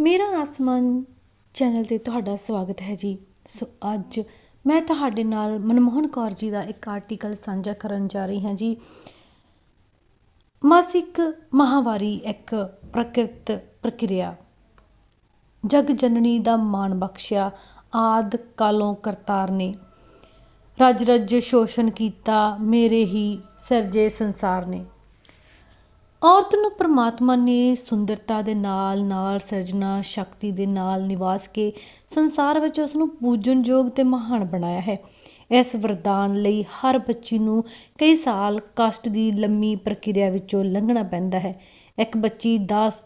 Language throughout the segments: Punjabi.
ਮੇਰਾ ਆਸਮਾਨ ਚੈਨਲ ਤੇ ਤੁਹਾਡਾ ਸਵਾਗਤ ਹੈ ਜੀ। ਸੋ ਅੱਜ ਮੈਂ ਤੁਹਾਡੇ ਨਾਲ ਮਨਮੋਹਨ ਕੌਰ ਜੀ ਦਾ ਇੱਕ ਆਰਟੀਕਲ ਸਾਂਝਾ ਕਰਨ ਜਾ ਰਹੀ ਹਾਂ ਜੀ। ਮਾਸਿਕ ਮਹਾਵਾਰੀ ਇੱਕ ਪ੍ਰਕਿਰਤ ਪ੍ਰਕਿਰਿਆ। ਜਗ ਜਨਨੀ ਦਾ ਮਾਣ ਬਖਸ਼ਿਆ, ਆਦ ਕਾਲੋਂ ਕਰਤਾਰ ਨੇ। ਰਜ ਰਜ ਸ਼ੋਸ਼ਣ ਕੀਤਾ, ਮੇਰੇ ਹੀ ਸਿਰਜੇ ਸੰਸਾਰ ਨੇ। ਔਰਤ ਨੂੰ ਪ੍ਰਮਾਤਮਾ ਨੇ ਸੁੰਦਰਤਾ ਦੇ ਨਾਲ ਨਾਲ ਸਿਰਜਣਾ, ਸ਼ਕਤੀ ਦੇ ਨਾਲ ਨਿਵਾਸ ਕੇ ਸੰਸਾਰ ਵਿੱਚ ਉਸ ਨੂੰ ਪੂਜਨਯੋਗ ਤੇ ਮਹਾਨ ਬਣਾਇਆ ਹੈ। ਇਸ ਵਰਦਾਨ ਲਈ ਹਰ ਬੱਚੀ ਨੂੰ ਕਈ ਸਾਲ ਕਸ਼ਟ ਦੀ ਲੰਮੀ ਪ੍ਰਕਿਰਿਆ ਵਿੱਚੋਂ ਲੰਘਣਾ ਪੈਂਦਾ ਹੈ। ਇੱਕ ਬੱਚੀ 10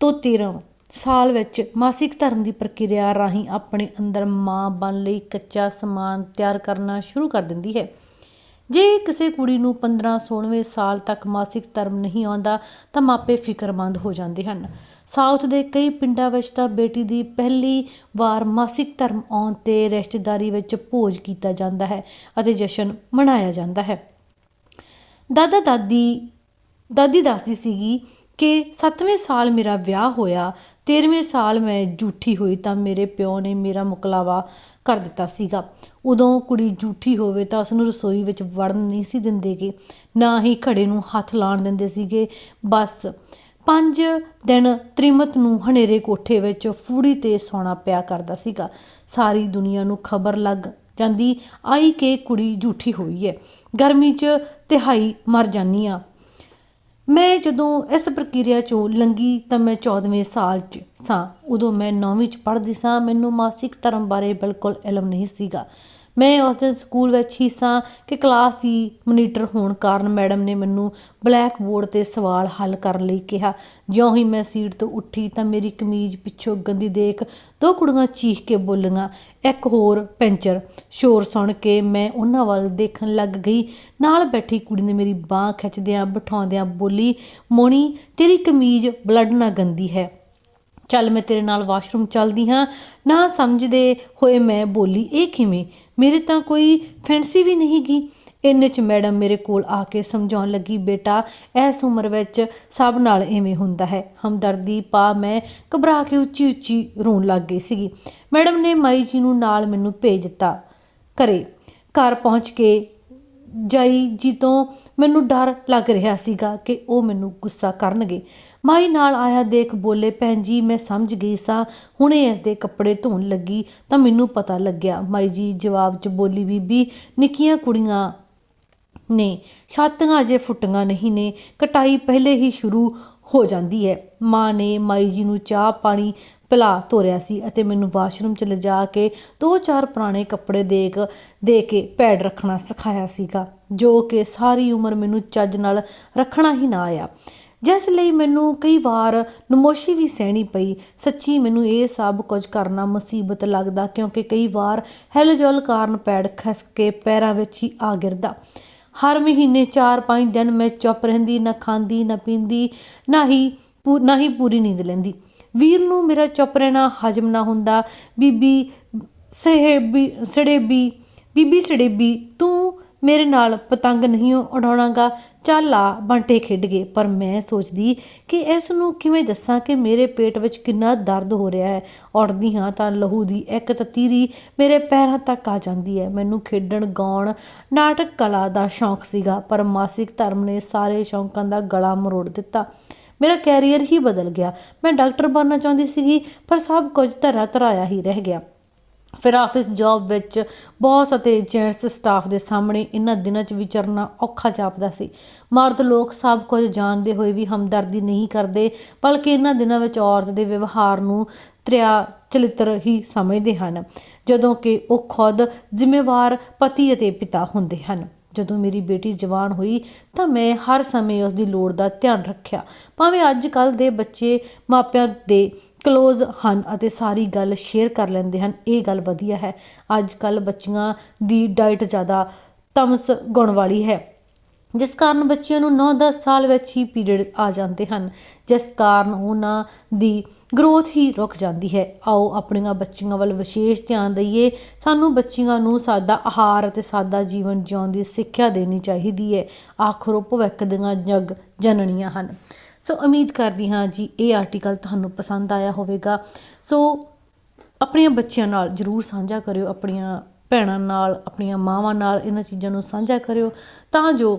ਤੋਂ 13 ਸਾਲ ਵਿੱਚ ਮਾਸਿਕ ਧਰਮ ਦੀ ਪ੍ਰਕਿਰਿਆ ਰਾਹੀਂ ਆਪਣੇ ਅੰਦਰ ਮਾਂ ਬਣ ਲਈ ਕੱਚਾ ਸਮਾਨ ਤਿਆਰ ਕਰਨਾ ਸ਼ੁਰੂ ਕਰ ਦਿੰਦੀ ਹੈ। ਜੇ ਕਿਸੇ ਕੁੜੀ ਨੂੰ 15 16ਵੇਂ ਸਾਲ ਤੱਕ ਮਾਸਿਕ ਧਰਮ ਨਹੀਂ ਆਉਂਦਾ, ਤਾਂ ਮਾਪੇ ਫਿਕਰਮੰਦ ਹੋ ਜਾਂਦੇ ਹਨ। ਸਾਊਥ ਦੇ ਕਈ ਪਿੰਡਾਂ ਵਿੱਚ ਤਾਂ ਬੇਟੀ ਦੀ ਪਹਿਲੀ ਵਾਰ ਮਾਸਿਕ ਧਰਮ ਆਉਣ ਤੇ ਰਿਸ਼ਤੇਦਾਰੀ ਵਿੱਚ ਭੋਜ ਕੀਤਾ ਜਾਂਦਾ ਹੈ ਅਤੇ ਜਸ਼ਨ ਮਨਾਇਆ ਜਾਂਦਾ ਹੈ। ਦਾਦਾ ਦਾਦੀ ਦਾਦੀ ਦੱਸਦੀ ਸੀਗੀ ਕਿ 7ਵੇਂ ਸਾਲ ਮੇਰਾ ਵਿਆਹ ਹੋਇਆ 13ਵੇਂ ਸਾਲ ਮੈਂ ਝੂਠੀ ਹੋਈ ਤਾਂ ਮੇਰੇ ਪਿਓ ਨੇ ਮੇਰਾ ਮੁਕਲਾਵਾ ਕਰ ਦਿੱਤਾ ਸੀਗਾ। ਉਦੋਂ ਕੁੜੀ ਝੂਠੀ ਹੋਵੇ ਤਾਂ ਉਸ ਨੂੰ ਰਸੋਈ ਵਿੱਚ ਵੜਨ ਨਹੀਂ ਸੀ ਦਿੰਦੇਗੇ, ਨਾ ਹੀ ਘੜੇ ਨੂੰ ਹੱਥ ਲਾਣ ਦਿੰਦੇ ਸੀਗੇ। ਬਸ ਪੰਜ ਦਿਨ ਤ੍ਰਿਮਤ ਨੂੰ ਹਨੇਰੇ ਕੋਠੇ ਵਿੱਚ ਫੂੜੀ ਤੇ ਸੌਣਾ ਪਿਆ ਕਰਦਾ ਸੀਗਾ। ਸਾਰੀ ਦੁਨੀਆ ਨੂੰ ਖਬਰ ਲੱਗ ਜਾਂਦੀ, ਆਈ ਕਿ ਕੁੜੀ ਝੂਠੀ ਹੋਈ ਹੈ ਗਰਮੀ 'ਚ ਤਿਹਾਈ ਮਰ ਜਾਨੀ ਆ। ਮੈਂ ਜਦੋਂ ਇਸ ਪ੍ਰਕਿਰਿਆ ਚੋਂ ਲੰਗੀ ਤਾਂ ਮੈਂ 14ਵੇਂ ਸਾਲ 'ਚ ਸਾਂ। ਉਦੋਂ ਮੈਂ 9ਵੀਂ 'ਚ ਪੜ੍ਹਦੀ ਸਾਂ। ਮੈਨੂੰ ਮਾਸਿਕ ਧਰਮ ਬਾਰੇ ਬਿਲਕੁਲ ਇਲਮ ਨਹੀਂ ਸੀਗਾ। ਮੈਂ ਉਸ ਦਿਨ ਸਕੂਲ ਵਿੱਚ ਹੀ ਸਾਂ ਕਿ ਕਲਾਸ ਦੀ ਮੋਨੀਟਰ ਹੋਣ ਕਾਰਨ ਮੈਡਮ ਨੇ ਮੈਨੂੰ ਬਲੈਕ ਬੋਰਡ ਤੇ ਸਵਾਲ ਹੱਲ ਕਰਨ ਲਈ ਕਿਹਾ। ਜਿਉਂ ਹੀ ਮੈਂ ਸੀਟ ਤੋਂ ਉੱਠੀ ਤਾਂ ਮੇਰੀ ਕਮੀਜ਼ ਪਿੱਛੋਂ ਗੰਦੀ ਦੇਖ ਦੋ ਕੁੜੀਆਂ ਚੀਖ ਕੇ ਬੋਲੀਆਂ। ਇੱਕ ਹੋਰ ਪੈਂਚਰ ਸ਼ੋਰ ਸੁਣ ਕੇ ਮੈਂ ਉਹਨਾਂ ਵੱਲ ਦੇਖਣ ਲੱਗ ਗਈ। ਨਾਲ ਬੈਠੀ ਕੁੜੀ ਨੇ ਮੇਰੀ ਬਾਹ ਖਿੱਚਦਿਆਂ ਬਿਠਾਉਂਦਿਆਂ ਬੋਲੀ ਮੋਣੀ ਤੇਰੀ ਕਮੀਜ਼ ਬਲੱਡ ਨਾਲ ਗੰਦੀ ਹੈ। ਚੱਲ ਮੈਂ ਤੇਰੇ ਨਾਲ ਵਾਸ਼ਰੂਮ ਚੱਲਦੀ ਹਾਂ। ਨਾ ਸਮਝਦੇ ਹੋਏ ਮੈਂ ਬੋਲੀ, ਇਹ ਕਿਵੇਂ? ਮੇਰੇ ਤਾਂ ਕੋਈ ਫੈਂਸੀ ਵੀ ਨਹੀਂ ਗੀ। ਇੰਨੇ ਚ ਮੈਡਮ ਮੇਰੇ ਕੋਲ ਆ ਕੇ ਸਮਝਾਉਣ ਲੱਗੀ, ਬੇਟਾ, ਇਸ ਉਮਰ ਵਿੱਚ ਸਭ ਨਾਲ ਐਵੇਂ ਹੁੰਦਾ ਹੈ। ਹਮਦਰਦੀ ਪਾ ਮੈਂ ਘਬਰਾ ਕੇ ਉੱਚੀ ਉੱਚੀ ਰੋਣ ਲੱਗ ਗਈ ਸੀਗੀ। ਮੈਡਮ ਨੇ ਮਾਈ ਜੀ ਨੂੰ ਨਾਲ ਮੈਨੂੰ ਭੇਜ ਦਿੱਤਾ ਘਰੇ। ਘਰ ਪਹੁੰਚ ਕੇ ਜਾਈ ਜੀ ਤੋਂ ਮੈਨੂੰ ਡਰ ਲੱਗ ਰਿਹਾ ਸੀਗਾ ਕਿ ਉਹ ਮੈਨੂੰ ਗੁੱਸਾ ਕਰਨਗੇ। ਮਾਈ ਨਾਲ ਆਇਆ ਦੇਖ ਬੋਲੇ, ਭੈਣ ਜੀ, ਮੈਂ ਸਮਝ ਗਈ ਸਾਂ। ਹੁਣੇ ਇਸ ਦੇ ਕੱਪੜੇ ਧੋਣ ਲੱਗੀ ਤਾਂ ਮੈਨੂੰ ਪਤਾ ਲੱਗਿਆ। ਮਾਈ ਜੀ ਜਵਾਬ 'ਚ ਬੋਲੀ, ਬੀਬੀ, ਨਿੱਕੀਆਂ ਕੁੜੀਆਂ ਨੇ, ਛਾਤੀਆਂ ਅਜੇ ਫੁੱਟੀਆਂ ਨਹੀਂ ਨੇ। ਕਟਾਈ ਪਹਿਲੇ ਹੀ ਸ਼ੁਰੂ ਹੋ ਜਾਂਦੀ ਹੈ। ਮਾਂ ਨੇ ਮਾਈ ਜੀ ਨੂੰ ਚਾਹ ਪਾਣੀ ਪਿਲਾ ਤੋਰਿਆ ਸੀ ਅਤੇ ਮੈਨੂੰ ਵਾਸ਼ਰੂਮ 'ਚ ਲਿਜਾ ਕੇ ਦੋ ਚਾਰ ਪੁਰਾਣੇ ਕੱਪੜੇ ਦੇਖ, ਦੇ ਕੇ ਪੈਡ ਰੱਖਣਾ ਸਿਖਾਇਆ ਸੀਗਾ, ਜੋ ਕਿ ਸਾਰੀ ਉਮਰ ਮੈਨੂੰ ਚੱਜ ਨਾਲ ਰੱਖਣਾ ਹੀ ਨਾ ਆਇਆ। ਜਿਸ ਲਈ ਮੈਨੂੰ ਕਈ ਵਾਰ ਨਮੋਸ਼ੀ ਵੀ ਸਹਿਣੀ ਪਈ। ਸੱਚੀ ਮੈਨੂੰ ਇਹ ਸਭ ਕੁਝ ਕਰਨਾ ਮੁਸੀਬਤ ਲੱਗਦਾ, ਕਿਉਂਕਿ ਕਈ ਵਾਰ ਹਿਲਜੁਲ ਕਾਰਨ ਪੈੜ ਖਸ ਕੇ ਪੈਰਾਂ ਵਿੱਚ ਹੀ ਆ ਗਿਰਦਾ। ਹਰ ਮਹੀਨੇ 4-5 ਦਿਨ ਮੈਂ ਚੁੱਪ ਰਹਿੰਦੀ, ਨਾ ਖਾਂਦੀ, ਨਾ ਪੀਂਦੀ, ਨਾ ਹੀ ਪੂ- ਨਾ ਹੀ ਪੂਰੀ ਨੀਂਦ ਲੈਂਦੀ। ਵੀਰ ਨੂੰ ਮੇਰਾ ਚੁੱਪ ਰਹਿਣਾ ਹਜਮ ਨਾ ਹੁੰਦਾ। ਬੀਬੀ, ਸਹੇਬੀ, ਸੜੇਬੀ, ਬੀਬੀ ਸੜੇਬੀ, ਤੂੰ ਮੇਰੇ ਨਾਲ ਪਤੰਗ ਨਹੀਂ ਉਡਾਉਣਾਗਾ। ਚੱਲ ਆ, ਬੰਟੇ ਖੇਡ ਗਏ। ਪਰ ਮੈਂ ਸੋਚਦੀ ਕਿ ਇਸ ਨੂੰ ਕਿਵੇਂ ਦੱਸਾਂ ਕਿ ਮੇਰੇ ਪੇਟ ਵਿੱਚ ਕਿੰਨਾ ਦਰਦ ਹੋ ਰਿਹਾ ਹੈ। ਉੱਠਦੀ ਹਾਂ ਤਾਂ ਲਹੂ ਦੀ ਇੱਕ ਤਤੀਰੀ ਮੇਰੇ ਪੈਰਾਂ ਤੱਕ ਆ ਜਾਂਦੀ ਹੈ। ਮੈਨੂੰ ਖੇਡਣ, ਗਾਉਣ, ਨਾਟਕ ਕਲਾ ਦਾ ਸ਼ੌਂਕ ਸੀਗਾ, ਪਰ ਮਾਸਿਕ ਧਰਮ ਨੇ ਸਾਰੇ ਸ਼ੌਂਕਾਂ ਦਾ ਗਲਾ ਮਰੋੜ ਦਿੱਤਾ। ਮੇਰਾ ਕੈਰੀਅਰ ਹੀ ਬਦਲ ਗਿਆ। ਮੈਂ ਡਾਕਟਰ ਬਣਨਾ ਚਾਹੁੰਦੀ ਸੀਗੀ, ਪਰ ਸਭ ਕੁਝ ਧਰਾ ਧਰਾਇਆ ਹੀ ਰਹਿ ਗਿਆ। ਫਿਰ ਆਫਿਸ ਜੌਬ ਵਿੱਚ ਬੌਸ ਅਤੇ ਜੈਂਟਸ ਸਟਾਫ ਦੇ ਸਾਹਮਣੇ ਇਹਨਾਂ ਦਿਨਾਂ 'ਚ ਵਿਚਰਨਾ ਔਖਾ ਜਾਪਦਾ ਸੀ। ਮਰਦ ਲੋਕ ਸਭ ਕੁਝ ਜਾਣਦੇ ਹੋਏ ਵੀ ਹਮਦਰਦੀ ਨਹੀਂ ਕਰਦੇ, ਬਲਕਿ ਇਹਨਾਂ ਦਿਨਾਂ ਵਿੱਚ ਔਰਤ ਦੇ ਵਿਵਹਾਰ ਨੂੰ ਤ੍ਰਿਆ ਚਲਿੱਤਰ ਹੀ ਸਮਝਦੇ ਹਨ, ਜਦੋਂ ਕਿ ਉਹ ਖੁਦ ਜ਼ਿੰਮੇਵਾਰ ਪਤੀ ਅਤੇ ਪਿਤਾ ਹੁੰਦੇ ਹਨ। ਜਦੋਂ ਮੇਰੀ ਬੇਟੀ ਜਵਾਨ ਹੋਈ ਤਾਂ ਮੈਂ ਹਰ ਸਮੇਂ ਉਸ ਦੀ ਲੋੜ ਦਾ ਧਿਆਨ ਰੱਖਿਆ। ਭਾਵੇਂ ਅੱਜ ਕੱਲ ਦੇ ਬੱਚੇ ਮਾਪਿਆਂ ਦੇ ਕਲੋਜ਼ ਹਨ ਅਤੇ ਸਾਰੀ ਗੱਲ ਸ਼ੇਅਰ ਕਰ ਲੈਂਦੇ ਹਨ। ਇਹ ਗੱਲ ਵਧੀਆ ਹੈ। ਅੱਜ ਕੱਲ ਬੱਚੀਆਂ ਦੀ ਡਾਈਟ ਜ਼ਿਆਦਾ ਤਮਸ ਗੁਣ ਵਾਲੀ ਹੈ। ਜਿਸ ਕਾਰਨ ਬੱਚਿਆਂ ਨੂੰ 9-10 ਸਾਲ ਵਿੱਚ ਹੀ ਪੀਰੀਅਡ ਆ ਜਾਂਦੇ ਹਨ। ਜਿਸ ਕਾਰਨ ਉਹਨਾਂ ਦੀ ਗਰੋਥ ਹੀ ਰੁਕ ਜਾਂਦੀ ਹੈ। ਆਓ ਆਪਣੀਆਂ ਬੱਚੀਆਂ ਵੱਲ ਵਿਸ਼ੇਸ਼ ਧਿਆਨ ਦਈਏ। ਸਾਨੂੰ ਬੱਚੀਆਂ ਨੂੰ ਸਾਦਾ ਆਹਾਰ ਅਤੇ ਸਾਦਾ ਜੀਵਨ ਜਿਉਣ ਦੀ ਸਿੱਖਿਆ ਦੇਣੀ ਚਾਹੀਦੀ ਹੈ। ਆਖਰ ਭਵਿੱਖ ਦੀਆਂ ਜਗ ਜਨਣੀਆਂ ਹਨ। ਸੋ ਉਮੀਦ ਕਰਦੀ ਹਾਂ ਜੀ ਇਹ ਆਰਟੀਕਲ ਤੁਹਾਨੂੰ ਪਸੰਦ ਆਇਆ ਹੋਵੇਗਾ ਸੋ ਆਪਣੀਆਂ ਬੱਚਿਆਂ ਨਾਲ ਜਰੂਰ ਸਾਂਝਾ ਕਰਿਓ ਆਪਣੀਆਂ ਭੈਣਾਂ ਨਾਲ ਆਪਣੀਆਂ ਮਾਵਾਂ ਨਾਲ ਇਹਨਾਂ ਚੀਜ਼ਾਂ ਨੂੰ ਸਾਂਝਾ ਕਰਿਓ ਤਾਂ ਜੋ